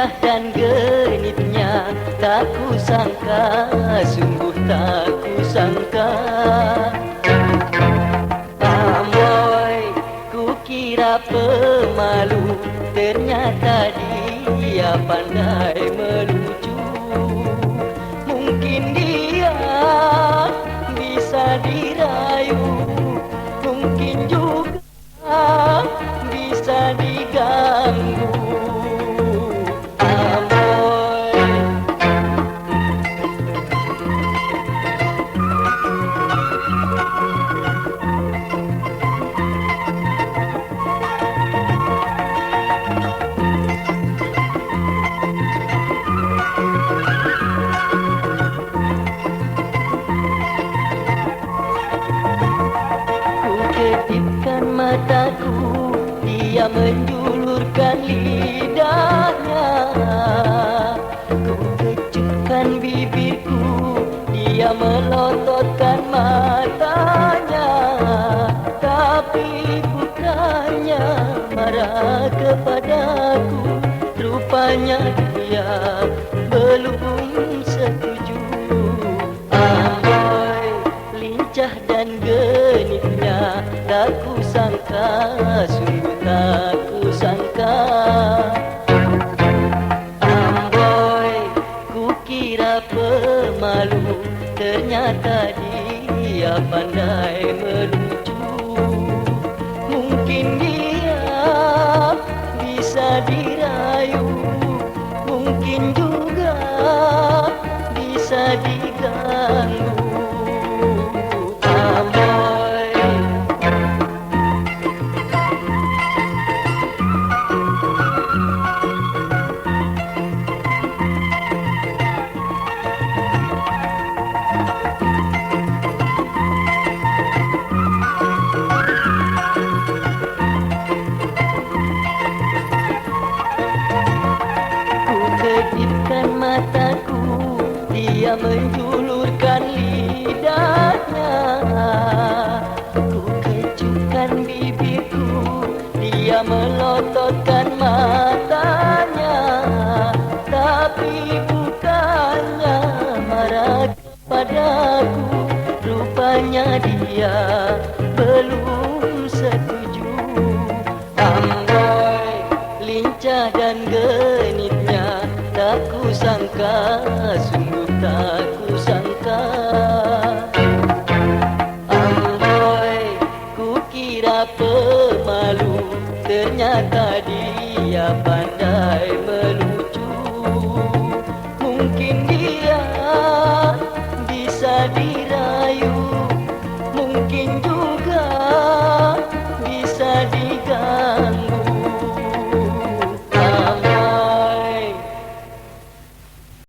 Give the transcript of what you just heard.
lincah dan genitnya Tak ku sangka, sungguh tak ku sangka Amboy, ku kira pemalu Ternyata dia pandai melucu. Mungkin dia bisa dirayu Mungkin juga mataku Dia menjulurkan lidahnya. Ku kecupkan bibirku Dia melototkan matanya. Tapi bukannya marah kepadaku Rupanya dia belum setuju. Amboi, lincah dan genitnya Tak pemalu Ternyata dia pandai melucu. Mungkin dia bisa dirayu mataku. Dia menjulurkan lidahnya. Ku kecupkan bibirku. Dia melototkan matanya. Tapi bukannya marah kepadaku Rupanya dia belum setuju. Amboi, lincah dan ku sangka, sungguh tak ku sangka Amboi, ku kira pemalu Ternyata dia pandai